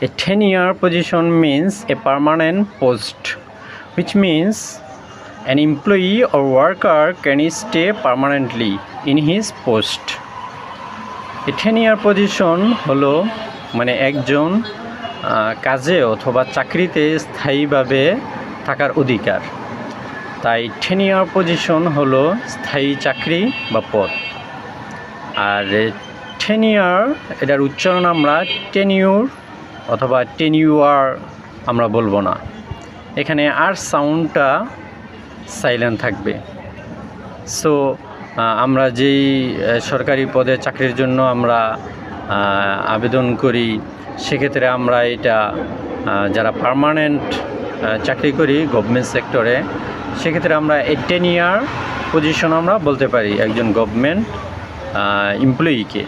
A 10 year position means a permanent post, which means an employee or worker can stay permanently in his post. A 10 year position হলো মানে একজন কাজে অথবা চাকরিতে স্থায়ীভাবে থাকার অধিকার তাই টেন ইয়ার পজিশন হলো স্থায়ী চাকরি বা পদ আর টেন ইয়ার এটার উচ্চারণ আমরা টেনিউর অথবা টেনিউয়ার আমরা বলব না। এখানে আর সাউন্ডটা সাইলেন্ট থাকবে। সো আমরা যেই সরকারি পদে চাকরির জন্য আমরা আবেদন করি, সেক্ষেত্রে আমরা এটা যারা পার্মানেন্ট চাকরি করি গভর্নমেন্ট সেক্টরে সেক্ষেত্রে আমরা টেন ইয়ার পজিশন আমরা বলতে পারি একজন গভর্নমেন্ট এমপ্লয়িকে